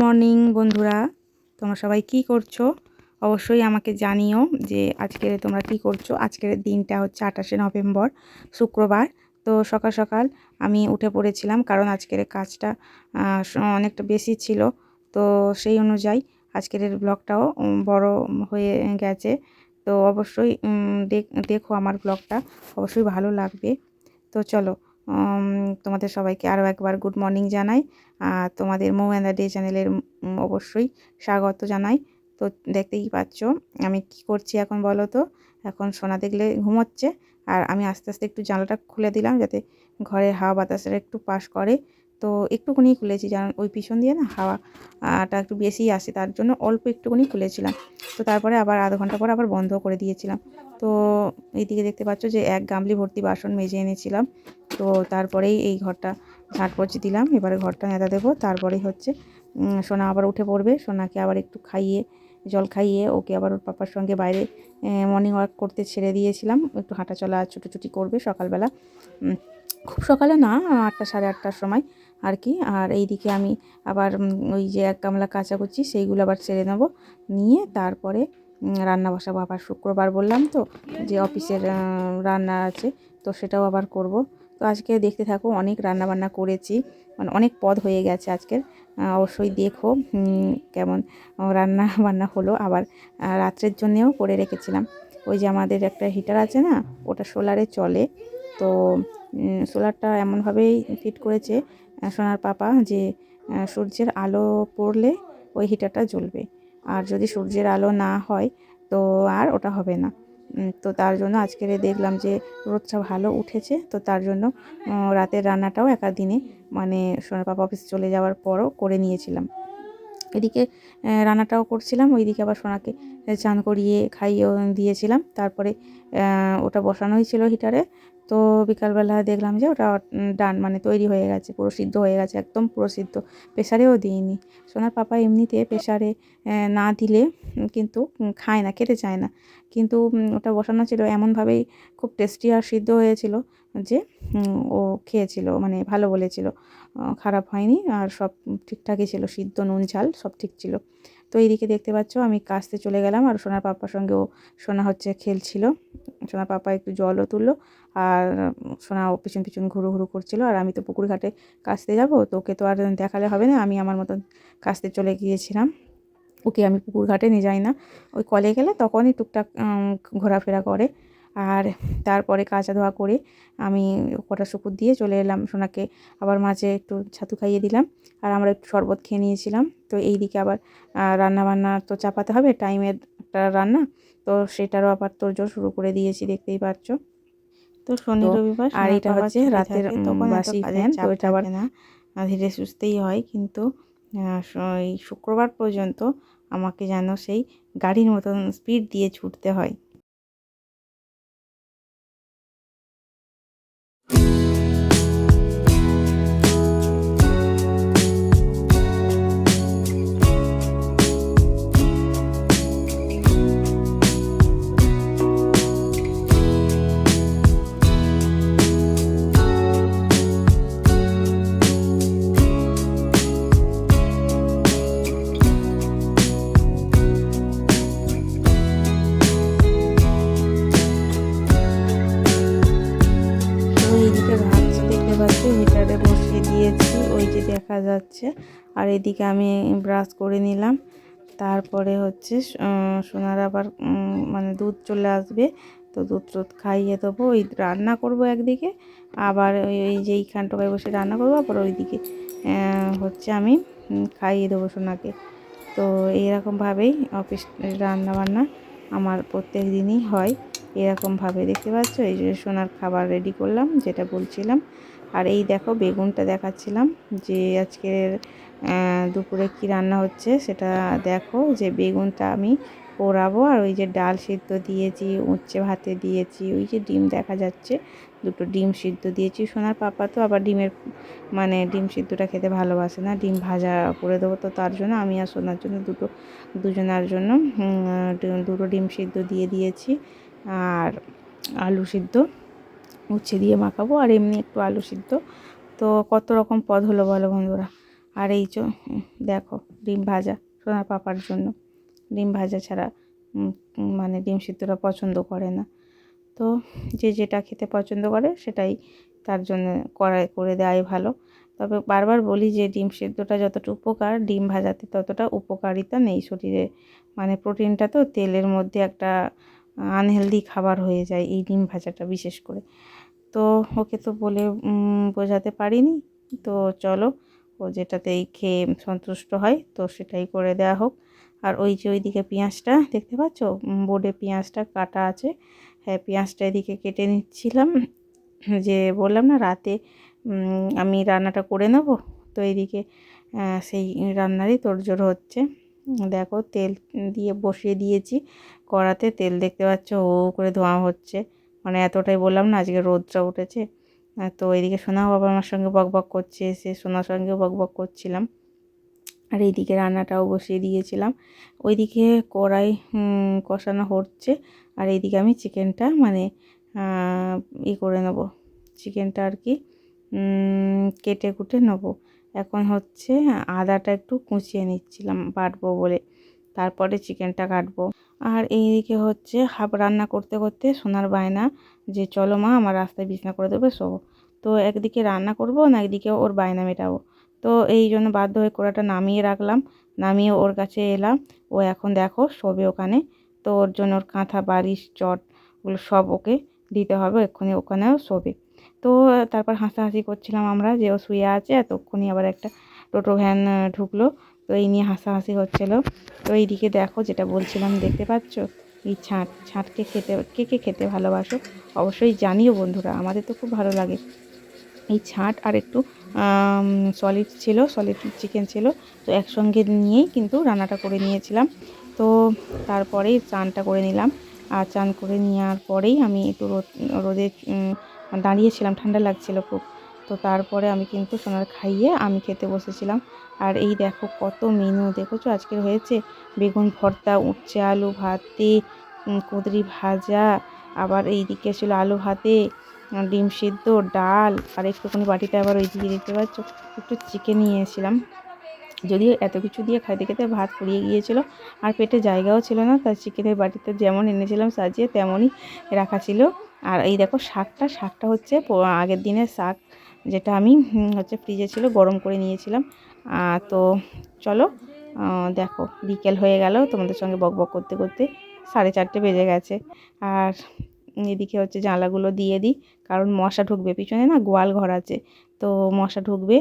Morning, বন্ধুরা। তোমরা সবাই কি করছ? অবশ্যই আমাকে জানিও যে আজকের তোমরা কি করছ। আজকের দিনটা হচ্ছে আঠাশে নভেম্বর, শুক্রবার। তো সকাল সকাল আমি উঠে পড়েছিলাম কারণ আজকের কাজটা অনেকটা বেশি ছিল। তো সেই অনুযায়ী আজকের ব্লগটাও বড় হয়ে গেছে। তো অবশ্যই দেখ- আমার ব্লগটা। অবশ্যই ভালো লাগবে। তো চলো তোমাদের সবাইকে আরও একবার গুড মর্নিং জানাই। আর তোমাদের মৌ অ্যান্ড ডে চ্যানেলের অবশ্যই স্বাগত জানাই। তো দেখতেই পাচ্ছ, আমি কি করছি এখন বলো তো? এখন সোনা দেখলে ঘুমোচ্ছে। আর আমি আস্তে আস্তে একটু জানলাটা খুলে দিলাম যাতে ঘরের হাওয়া বাতাসটা একটু পাস করে। তো একটুখানি খুলেছি, যেন ওই পিছন দিয়ে না হাওয়াটা একটু বেশি আসে, তার জন্য অল্প একটুখানি খুলেছিলাম। তো তারপরে আবার আধ ঘণ্টা পর আবার বন্ধ করে দিয়েছিলাম। তো এইদিকে দেখতে পাচ্ছ যে এক গামলি ভর্তি বাসন মেজে এনেছিলাম। তো তারপরেই এই ঘরটা ঝাঁটপোছ দিলাম। এবারে ঘরটা নেতা দেবো। তারপরেই হচ্ছে সোনা আবার উঠে পড়বে। সোনাকে আবার একটু খাইয়ে, জল খাইয়ে ওকে আবার ওর পাপার সঙ্গে বাইরে মর্নিং ওয়াক করতে ছেড়ে দিয়েছিলাম। একটু হাঁটা চলা ছুটোছুটি করবে সকালবেলা। খুব সকালে না, আটটা সাড়ে আটটার সময় আর কি। আর এইদিকে আমি আবার ওই যে এক গামলা কাচাকুচি সেইগুলো আবার ছেড়ে নেব। নিয়ে তারপরে রান্না বসাবো। আবার শুক্রবার বললাম তো, যে অফিসের রান্না আছে, তো সেটাও আবার করব। তো আজকে দেখতে থাকো, অনেক রান্না বান্না করেছি মানে অনেক পদ হয়ে গেছে আজকের। অবশ্যই দেখো কেমন রান্না বান্না হলো। আবার রাত্রের জন্যেও করে রেখেছিলাম। ওই যে আমাদের একটা হিটার আছে না, ওটা সোলারে চলে। তো সোলারটা এমনভাবেই ফিট করেছে সোনার পাপা, যে সূর্যের আলো পড়লে ওই হিটারটা জ্বলবে। আর যদি সূর্যের আলো না হয়, তো আর ওটা হবে না। তো তার জন্য আজকের দেখলাম যে রোদটা ভালো উঠেছে, তো তার জন্য রাতের রান্নাটাও একা দিনে মানে সোনার পাপা অফিস চলে যাওয়ার পরও করে নিয়েছিলাম। এদিকে রান্নাটাও করছিলাম, ওইদিকে আবার সোনাকে চান করিয়ে খাইয়েও দিয়েছিলাম। তারপরে ওটা বসানো হয়েছিল হিটারে তো বিকালবেলা দেখলাম যে ওটা ডান মানে তৈরি হয়ে গেছে, পুরো সিদ্ধ হয়ে গেছে, একদম পুরো সিদ্ধ। প্রেসারেও দিইনি। সোনার পাপা এমনিতে প্রেশারে না দিলে কিন্তু খায় না, খেতে চায় না। কিন্তু ওটা বসানো ছিল এমনভাবেই খুব টেস্টি আর সিদ্ধ হয়েছিল যে ও খেয়েছিল মানে ভালো বলেছিল। খারাপ হয়নি, আর সব ঠিকঠাকই ছিল, সিদ্ধ, নুন, ঝাল, সব ঠিক ছিল। তো এইদিকে দেখতে পাচ্ছ, আমি কাস্তে চলে গেলাম আর সোনার পাপার সঙ্গেও সোনা হচ্ছে খেলছিল। সোনার পাপা একটু জলও তুললো আর সোনা পিছন পিছন ঘুরু ঘুরু করছিল আর আমি তো পুকুর ঘাটে কাস্তে যাব, তো ওকে তো আর দেখালে হবে না, আমি আমার মতন কাস্তে চলে গিয়েছিলাম। ওকে আমি পুকুর ঘাটে নিয়ে যাই না। ওই কলে গেলে তখনই টুকটাক ঘোরাফেরা করে। আর তারপরে কাচা ধোয়া করে আমি কটা শুকুর দিয়ে চলে এলাম সোনাকে। আবার মাঝে একটু ছাতু খাইয়ে দিলাম আর আমরা একটু শরবত খেয়ে নিয়েছিলাম। তো এই দিকে আবার রান্না বান্না তো চাপাতে হবে টাইমের একটা রান্না। তো সেটারও আবার তোড়জোড় শুরু করে দিয়েছি দেখতেই পাচ্ছ। তো শনি রবিবার আর এটা হচ্ছে রাতের বাসি ফ্যান, তো এটা আবার ধীরে সুস্থেই হয় কিন্তু এই শুক্রবার পর্যন্ত আমাকে যেন সেই গাড়ির মতন স্পিড দিয়ে ছুটতে হয়। দেখা যাচ্ছে। আর এদিকে আমি ব্রাশ করে নিলাম। তারপরে হচ্ছে সোনার আবার মানে দুধ চলে আসবে। তো দুধ টুধ খাইয়ে দেবো। ওই রান্না করব একদিকে। আবার ওই যে এইখানটায় বসে রান্না করব। আবার ওইদিকে হচ্ছে আমি খাইয়ে দেবো সোনাকে। তো এইরকমভাবেই অফিস রান্না বান্না আমার প্রত্যেক দিনই হয়। এরকমভাবে দেখতে পাচ্ছ? এই যে সোনার খাবার রেডি করলাম, যেটা বলছিলাম। আর এই দেখো বেগুনটা দেখাচ্ছিলাম যে আজকের দুপুরে কি রান্না হচ্ছে সেটা দেখো যে বেগুনটা আমি পোড়াবো আর ওই যে ডাল সিদ্ধ দিয়েছি, উচ্ছে ভাতে দিয়েছি, ওই যে ডিম দেখা যাচ্ছে, দুটো ডিম সিদ্ধ দিয়েছি। সোনার পাপা তো আবার ডিমের মানে ডিম সিদ্ধটা খেতে ভালোবাসে না, ডিম ভাজা করে দেবো তো তার জন্য, আমি আর সোনার জন্য দুটো, দুজনার জন্য দুটো ডিম সিদ্ধ দিয়ে দিয়েছি। আর আলু সিদ্ধ উচ্ছে দিয়ে মাখাবো আর এমনি একটু আলু সিদ্ধ। তো কত রকম পদ হলো বলো বন্ধুরা? আর এই চো দেখো, ডিম ভাজা সোনার পাপার জন্য। ডিম ভাজা ছাড়া মানে ডিম সিদ্ধটা পছন্দ করে না। তো যে যেটা খেতে পছন্দ করে সেটাই তার জন্য করা করে দেওয়াই ভালো। তবে বারবার বলি যে ডিম সিদ্ধটা যতটা উপকার, ডিম ভাজাতে ততটা উপকারিতা নেই শরীরে। মানে প্রোটিনটা তো তেলের মধ্যে একটা আনহেলদি খাবার হয়ে যায় এই ডিম ভাজাটা বিশেষ করে। তো ওকে তো বলে বোঝাতে পারিনি। তো চলো ও যেটাতেই খেয়ে সন্তুষ্ট হয় তো সেটাই করে দেওয়া হোক। আর ওই যে ওইদিকে পেঁয়াজটা দেখতে পাচ্ছ? বোর্ডে পেঁয়াজটা কাটা আছে। হ্যাঁ পেঁয়াজটা এদিকে কেটে নিচ্ছিলাম। যে বললাম না রাতে আমি রান্নাটা করে নেব। তো এইদিকে আহ, সেই রান্নারই তোড়জোড় হচ্ছে। দেখো তেল দিয়ে বসিয়ে দিয়েছি। কড়াতে তেল দেখতে পাচ্ছ, ও করে ধোঁয়া হচ্ছে। মানে এতটাই বললাম না, আজকে রোদটা উঠেছে। তো এদিকে সোনাও বাবা আমার সঙ্গে বক বক করছে সে সোনার সঙ্গেও বক বক করছিলাম। আর এইদিকে রান্নাটাও বসিয়ে দিয়েছিলাম। ওইদিকে কড়াই কষানো হচ্ছে। আর এইদিকে আমি চিকেনটা মানে ই করে নেব। চিকেনটা আর কি কেটে কুটে নেব। এখন হচ্ছে আদাটা একটু কুচিয়ে নিচ্ছিলাম, বাটবো বলে। তারপরে চিকেনটা কাটবো। আর এইদিকে হচ্ছে হাফ রান্না করতে করতে সোনার বায়না, যে চলো মা, আমার রাস্তায় বিছনা করে দেবে, শোবো। তো একদিকে রান্না করব, না একদিকে ওর বায়না মেটাবো। তো এই জন্য বাধ্য হয়ে কড়াটা নামিয়ে রাখলাম, নামিয়ে ওর কাছে এলাম। ও এখন দেখো শোবে ওখানে। তো ওর জন্য ওর কাঁথা, বালিশ, চট, ওগুলো সব ওকে দিতে হবে, এক্ষুনি ওখানেও শোবে। তো তারপর হাসাহাসি করছিলাম আমরা যে ও শুয়ে আছে, এতক্ষণই আবার একটা টোটো ভ্যান ঢুকলো। তো এই নিয়ে হাসাহাসি হচ্ছিল। তো এইদিকে দেখো যেটা বলছিলাম, দেখতে পাচ্ছ? এই ছাঁট, ছাঁটকে খেতে, কে কে খেতে ভালোবাসো অবশ্যই জানিও বন্ধুরা, আমাদের তো খুব ভালো লাগে। এই ছাঁট আর একটু সলিড ছিল সলিড চিকেন ছিল। তো একসঙ্গে নিয়েই কিন্তু রান্নাটা করে নিয়েছিলাম। তো তারপরেই চানটা করে নিলাম। আর চান করে নেওয়ার পরেই আমি একটু রোদ, রোদে দাঁড়িয়েছিলাম, ঠান্ডা লাগছিল খুব। তো তারপরে আমি কিন্তু সোনার খাইয়ে আমি খেতে বসেছিলাম। আর এই দেখো কত মেনু দেখেছ? আজকের হয়েছে বেগুন ভর্তা, উচ্ছে আলু ভাতে কুঁদরি ভাজা, আবার এই এইদিকে ছিল আলু ভাতে ডিম সিদ্ধ, ডাল, আর একটুখানি বাটিতে আবার ওই দিকে দেখতে পাচ্ছ, একটু চিকেন নিয়ে এসেছিলাম যদিও এত কিছু দিয়ে খাইতে খেতে ভাত ফুরিয়ে গিয়েছিল, আর পেটে জায়গাও ছিল না তার চিকেনের বাটিতে যেমন এনেছিলাম, সাজিয়ে তেমনই রাখা ছিল। আর এই দেখো শাকটা শাকটা হচ্ছে আগের দিনের শাক যেটা আমি হচ্ছে ফ্রিজে ছিল, গরম করে নিয়েছিলাম। তো চলো দেখো, বিকেল হয়ে গেল, তোমাদের সঙ্গে বক বক করতে করতে সাড়ে চারটে বেজে গেছে। আর এদিকে হচ্ছে জানলাগুলো দিয়ে দিই, কারণ মশা ঢুকবে, পিছনে না গোয়াল ঘর আছে, তো মশা ঢুকবে,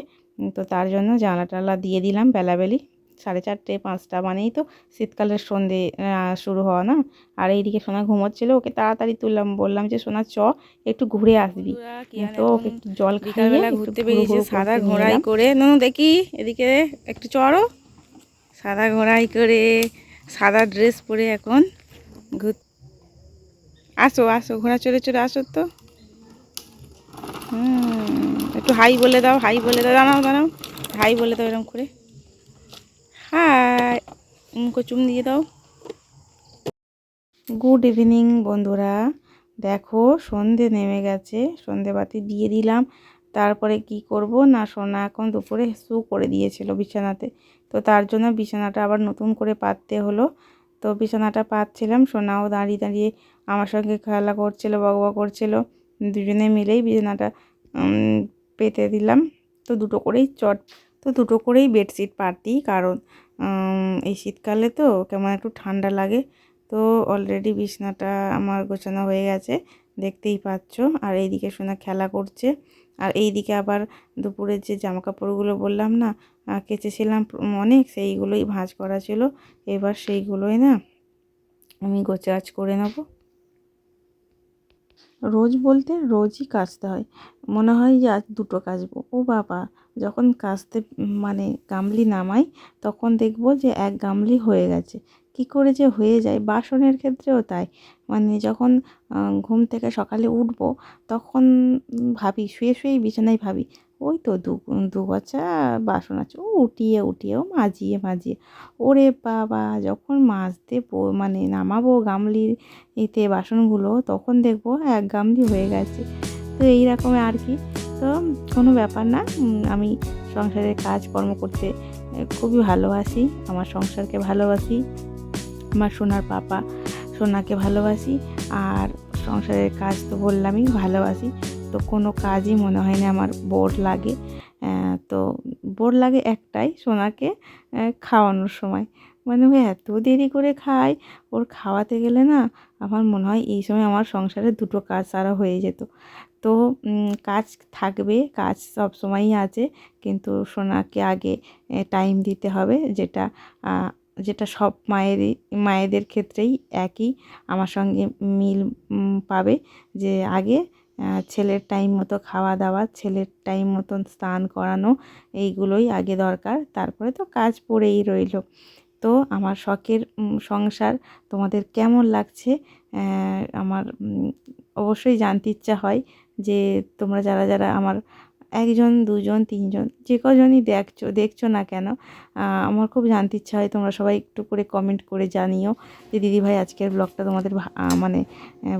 তো তার জন্য জানলা টালা দিয়ে দিলাম বেলাবেলি। সাড়ে চারটে পাঁচটা মানেই তো শীতকালের সন্ধে শুরু হওয়া না? আর এইদিকে সোনা ঘুমোচ্ছিল ওকে তাড়াতাড়ি তুললাম বললাম যে সোনা চ একটু ঘুরে আসবি। তো ওকে একটু জল খাইয়ে ঘুরতে ঘুরু বেরিয়েছে সাদা ঘোড়াই করে নুনু দেখি এদিকে একটু চড়ো। সাদা ঘোড়াই করে সাদা ড্রেস পরে এখন ঘুর আসো আসো ঘোড়া চড়ে চড়ে আসো তো। হুম একটু হাই বলে দাও হাই বলে দাও দাঁড়াও দাঁড়াও হাই বলে দাও এরকম করে। মুখো চুম দিয়ে দাও। গুড ইভিনিং বন্ধুরা। দেখো, সন্ধে নেমে গেছে। সন্ধেবাতি দিয়ে দিলাম। তারপরে কি করব? না, সোনা এখন দুপুরে শু করে দিয়েছিল বিছানাতে। তো তার জন্য বিছানাটা আবার নতুন করে পাততে হলো। তো বিছানাটা পাতছিলাম। সোনাও দাঁড়িয়ে দাঁড়িয়ে আমার সঙ্গে খেলা করছিল বক বক করছিল। দুজনে মিলেই বিছানাটা পেতে দিলাম। তো দুটো করেই চট, তো দুটো করেই বেডশিট পাতি কারণ এই শীতকালে তো কেমন একটু ঠান্ডা লাগে। তো অলরেডি বিছনাটা আমার গোছানো হয়ে গেছে, দেখতেই পাচ্ছ। আর এইদিকে সোনা খেলা করছে। আর এইদিকে আবার দুপুরের যে জামা কাপড়গুলো বললাম না কেচেছিলাম অনেক, সেইগুলোই ভাঁজ করা ছিল। এবার সেইগুলোই না আমি গোছাজ করে নেব। রোজ বলতে রোজই কাচতে হয়। মনে হয় যে আজ দুটো কাচবো। ও বাবা! যখন উম, মানে গামলি নামাই তখন দেখব যে এক গামলি হয়ে গেছে। কি করে যে হয়ে যায়? বাসনের ক্ষেত্রেও তাই। মানে যখন ঘুম থেকে সকালে উঠবো তখন ভাবি শুয়ে শুয়েই বিছানায় ভাবি ওই তো দু দু বাচ্চা বাসন আছে। ও উঠিয়ে উঠিয়েও মাজিয়ে মাজিয়ে ওরে বাবা যখন মাজতে মানে নামাবো গামলির এতে বাসনগুলো তখন দেখব এক গামলি হয়ে গেছে। তো এই রকম আর কি। তো কোনো ব্যাপার না আমি সংসারের কাজকর্ম করতে খুবই ভালোবাসি, আমার সংসারকে ভালোবাসি, আমার সোনার পাপা সোনাকে ভালোবাসি, আর সংসারের কাজ তো বললামই, ভালোবাসি, তো কোনো কাজই মনে হয় না আমার বোর লাগে তো বোর লাগে একটাই, সোনাকে খাওয়ানোর সময়। মানে ও এত দেরি করে খায়, ওর খাওয়াতে গেলে না আমার মনে হয় এই সময় আমার সংসারে দুটো কাজ সারা হয়ে যেত। তো কাজ থাকবে, কাজ সব সময়ই আছে, কিন্তু সোনাকে আগে টাইম দিতে হবে, যেটা যেটা সব মায়েরই, মায়েদের ক্ষেত্রেই একই, আমার সঙ্গে মিল পাবে যে আগে ছেলের টাইম মতো খাওয়া দাওয়া, ছেলের টাইম মতন স্নান করানো, এইগুলোই আগে দরকার, তারপরে তো কাজ পড়েই রইল। তো আমার শখের সংসার তোমাদের কেমন লাগছে? আমার অবশ্যই জানতে ইচ্ছা হয় যে তোমরা যারা যারা আমার একজন, দুজন, তিনজন, যে কজনই দেখছ দেখছ না কেন আমার খুব জানতে ইচ্ছা হয় তোমরা সবাই একটু করে কমেন্ট করে জানিও যে দিদিভাই আজকের ব্লগটা তোমাদের মানে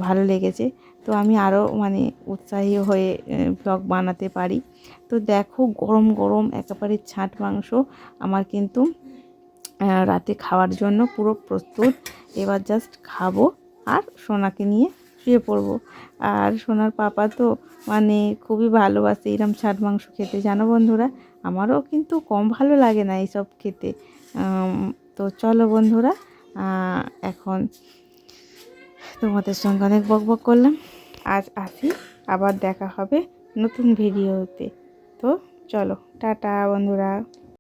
ভালো লেগেছে। তো আমি আরও মানে উৎসাহী হয়ে ব্লগ বানাতে পারি। তো দেখো গরম গরম, একেবারে ছাট মাংস, আমার কিন্তু রাতে খাওয়ার জন্য পুরো প্রস্তুত। এবার জাস্ট খাব আর সোনাকে নিয়ে শুয়ে পড়ব। আর সোনার পাপা তো মানে খুবই ভালোবাসে এরম ছাট মাংস খেতে, জানো বন্ধুরা? আমারও কিন্তু কম ভালো লাগে না এইসব খেতে। তো চলো বন্ধুরা এখন তোমাদের সঙ্গে অনেক বক বক করলাম। আজ আসি, আবার দেখা হবে নতুন ভিডিওতে তো চলো, টাটা বন্ধুরা।